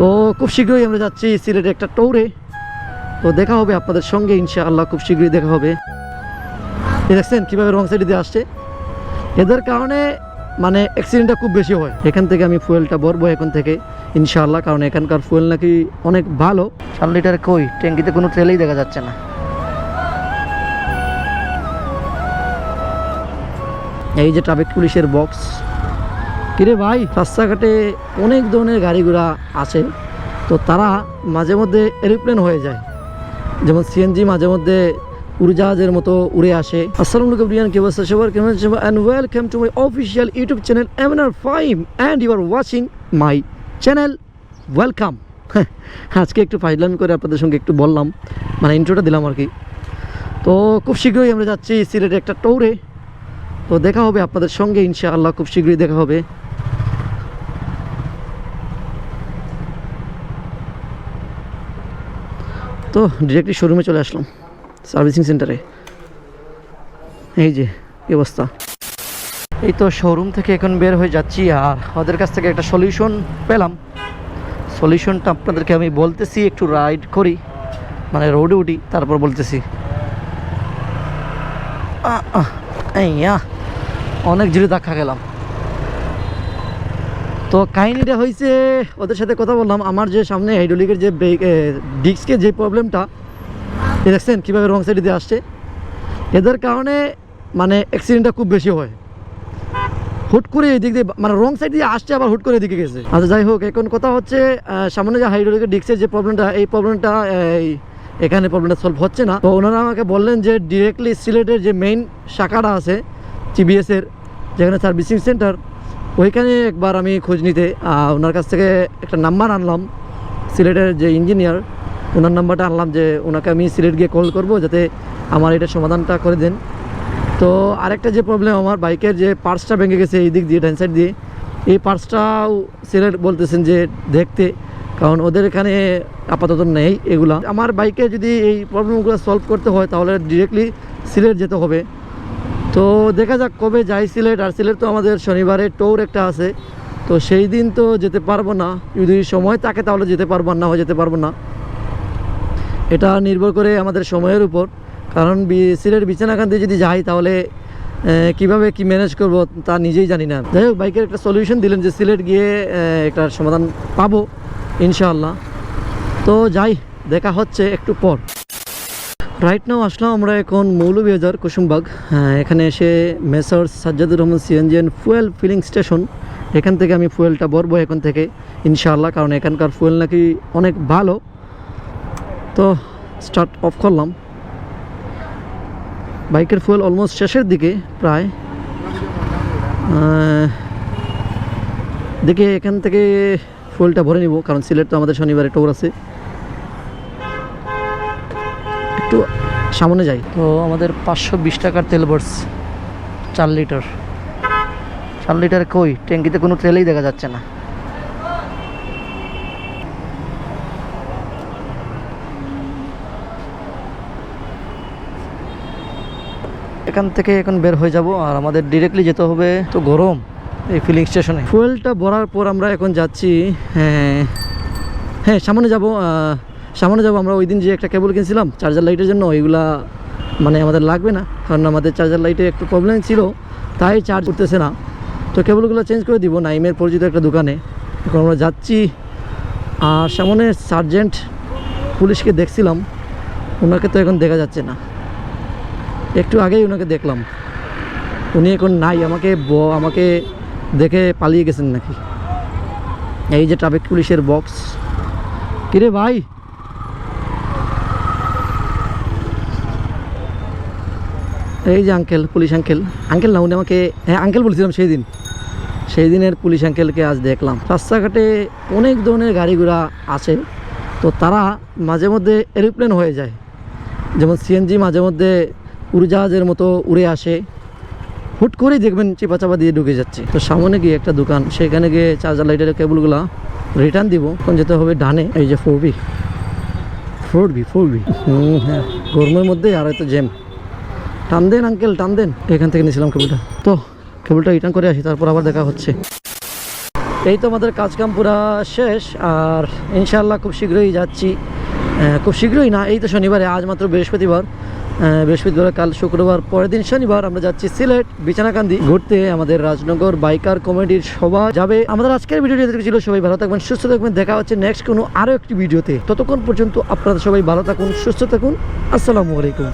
তো খুব শীঘ্রই আমরা যাচ্ছি সিলেটে একটা টৌরে। তো দেখা হবে আপনাদের সঙ্গে ইনশাআল্লাহ খুব শীঘ্রই দেখা হবে। দেখছেন কীভাবে রং সাইডে দিয়ে আসছে। এদের কারণে মানে অ্যাক্সিডেন্টটা খুব বেশি হয়। এখান থেকে আমি ফুয়েলটা ভরবো এখন থেকে ইনশাআল্লাহ কারণ এখানকার ফুয়েল নাকি অনেক ভালো। চার লিটার কই? ট্যাঙ্কিতে কোনো তেলেই দেখা যাচ্ছে না। এই যে ট্রাফিক পুলিশের বক্স কিরে ভাই? রাস্তাঘাটে অনেক ধরনের গাড়ি ঘোড়া আছে, তো তারা মাঝে মধ্যে এরোপ্লেন হয়ে যায়। যেমন সিএনজি মাঝে মধ্যে উড়োজাহাজের মতো উড়ে আসে। আসসালামু কেমন and welcome to my official YouTube channel MNR Fahim and you are watching my channel welcome আজকে একটু ফাইজলামি করে আপনাদের সঙ্গে একটু বললাম মানে ইন্ট্রোটা দিলাম আর কি। তো খুব শীঘ্রই আমরা যাচ্ছি সিলেটে একটা টৌরে তো দেখা হবে আপনাদের সঙ্গে, ইনশাআল্লাহ খুব শীঘ্রই দেখা হবে। তো ডিরেক্টলি শোরুমে চলে আসলাম সার্ভিসিং সেন্টারে এই যে অবস্থা। এই তো শোরুম থেকে এখন বের হয়ে যাচ্ছি, আর ওদের কাছ থেকে একটা সলিউশন পেলাম। সলিউশনটা আপনাদেরকে আমি বলতেছি, একটু রাইড করি মানে রোডে উঠি, তারপর বলতেছি। অনেক জোরে দেখা গেলাম তো কাহিনিটা হয়েছে ওদের সাথে কথা বললাম। আমার যে সামনে হাইড্রোলিকের যে ডিস্কের যে প্রবলেমটা দেখছেন কীভাবে রং সাইডে দিয়ে আসছে? এদের কারণে মানে অ্যাক্সিডেন্টটা খুব বেশি হয়। হুট করে এদিক দিয়ে মানে রং সাইড দিয়ে আসছে, আবার হুট করে এদিকে গেছে। আচ্ছা যাই হোক, এখন কথা হচ্ছে সামনে যে হাইড্রোলিকের ডিস্কের যে প্রবলেমটা এই প্রবলেমটা এই এখানে প্রবলেমটা সলভ হচ্ছে না। তো ওনারা আমাকে বললেন যে ডিরেক্টলি সিলেটের যে মেইন শাখাটা আছে টিবিএসের যেখানে সার্ভিসিং সেন্টার ওইখানে একবার আমি খোঁজ নিতে ওনার কাছ থেকে একটা নাম্বার আনলাম, সিলেটের যে ইঞ্জিনিয়ার, ওনার নাম্বারটা আনলাম যে ওনাকে আমি সিলেট গিয়ে কল করব যাতে আমার এটা সমাধানটা করে দেন। তো আরেকটা যে প্রবলেম আমার বাইকের যে পার্টসটা ভেঙে গেছে এই দিক দিয়ে, ডান সাইড দিয়ে, এই পার্টসটাও সিলেট বলতেছেন যে দেখতে, কারণ ওদের এখানে আপাতত নেই এগুলা। আমার বাইকে যদি এই প্রবলেমগুলো সলভ করতে হয়, তাহলে ডিরেক্টলি সিলেট যেতে হবে। তো দেখা যাক কবে যাই সিলেট। আর সিলেট তো আমাদের শনিবারে টৌর একটা আছে। তো সেই দিন তো যেতে পারব না। যদি সময় থাকে তাহলে যেতে পারব আর না হয় যেতে পারব না। এটা নির্ভর করে আমাদের সময়ের উপর। কারণ সিলেট বিছানাখান দিয়ে যদি যাই তাহলে কীভাবে কি ম্যানেজ করব তা নিজেই জানি না। যাই হোক, বাইকের একটা সলিউশন দিলেন যে সিলেট গিয়ে একটা সমাধান পাবো, ইনশাআল্লাহ। তো যাই, দেখা হচ্ছে একটু পর। রাইট নাও আসলাম আমরা এখন মৌলভীবাজার কুসুমবাগ। হ্যাঁ, এখানে এসে Messrs Sajjadur Rahman CNG and fuel filling station এখান থেকে আমি ফুয়েলটা ভরবো এখন থেকে ইনশাআল্লাহ কারণ এখানকার ফুয়েল নাকি অনেক ভালো। তো স্টার্ট অফ করলাম। বাইকের ফুয়েল অলমোস্ট শেষের দিকে প্রায়। দেখে এখান থেকে ফুয়েলটা ভরে নিব কারণ সিলেট তো আমাদের শনিবারে টোর আছে। একটু সামনে যাই। তো আমাদের পাঁচশো বিশ টাকার তেল ভরস চার লিটার। চার লিটার কই? ট্যাঙ্কিতে কোনো তেলেই দেখা যাচ্ছে না। এখান থেকে এখন বের হয়ে যাব আর আমাদের ডিরেক্টলি যেতে হবে তো গরম এই ফিলিং স্টেশনে ফুয়েলটা ভরার পর আমরা এখন যাচ্ছি হ্যাঁ। হ্যাঁ সামনে যাব সামনে যাব, আমরা ওই দিন যে একটা কেবল কিনছিলাম চার্জার লাইটের জন্য, ওইগুলা মানে আমাদের লাগবে না, কারণ আমাদের চার্জার লাইটে একটু প্রবলেম ছিল, তাই চার্জ করতেছে না। তো কেবলগুলো চেঞ্জ করে দিব, নাইমের পরিচিত একটা দোকানে। এখন আমরা যাচ্ছি, আর সামনে সার্জেন্ট পুলিশকে দেখছিলাম, ওনাকে তো এখন দেখা যাচ্ছে না। একটু আগেই ওনাকে দেখলাম। উনি এখন নাই, আমাকে ব- আমাকে দেখে পালিয়ে গেছেন নাকি? এই যে ট্রাফিক পুলিশের বক্স কিরে ভাই? এই যে আঙ্কেল পুলিশ আঙ্কেল আঙ্কেল না উনি আমাকে হ্যাঁ আঙ্কেল বলছিলাম সেই দিন সেই দিনের পুলিশ আঙ্কেলকে আজ দেখলাম। রাস্তাঘাটে অনেক ধরনের গাড়ি ঘোড়া আছে। তো তারা মাঝে মধ্যে এরোপ্লেন হয়ে যায়। যেমন সিএনজি মাঝে মধ্যে উড়োজাহাজের মতো উড়ে আসে। হুট করেই দেখবেন চিপা চাপা দিয়ে ঢুকে যাচ্ছে। তো সামনে গিয়ে একটা দোকান। সেখানে গিয়ে চার্জার লাইটের কেবলগুলো রিটার্ন দিব। তখন যেতে হবে ডানে এই যে four B four B four B হুম হ্যাঁ। গরমের মধ্যে আর হয়তো জ্যাম টান দেন আঙ্কেল টান দেন। এখান থেকে নিয়েছিলাম কেবলটা। তো, কেবলটা রিটার্ন করে আসি, তারপর আবার দেখা হচ্ছে। এই তো আমাদের কাজকাম পুরা শেষ, আর ইনশাল্লাহ খুব শীঘ্রই যাচ্ছি। খুব শীঘ্রই না, এই তো শনিবারে, আজ মাত্র বৃহস্পতিবার। বৃহস্পতিবার কাল শুক্রবার, পরের দিন শনিবার, আমরা যাচ্ছি সিলেট, বিছানাকান্দি। ঘুরতে আমাদের রাজনগর বাইকার কমিটির সভা যাবে। আমাদের আজকের ভিডিওটি ছিল, সবাই ভালো থাকবেন, সুস্থ থাকবেন। দেখা হচ্ছে নেক্সট কোনো আরও একটি ভিডিওতে ততক্ষণ পর্যন্ত আপনারা সবাই ভালো থাকুন, সুস্থ থাকুন। আসসালামু আলাইকুম।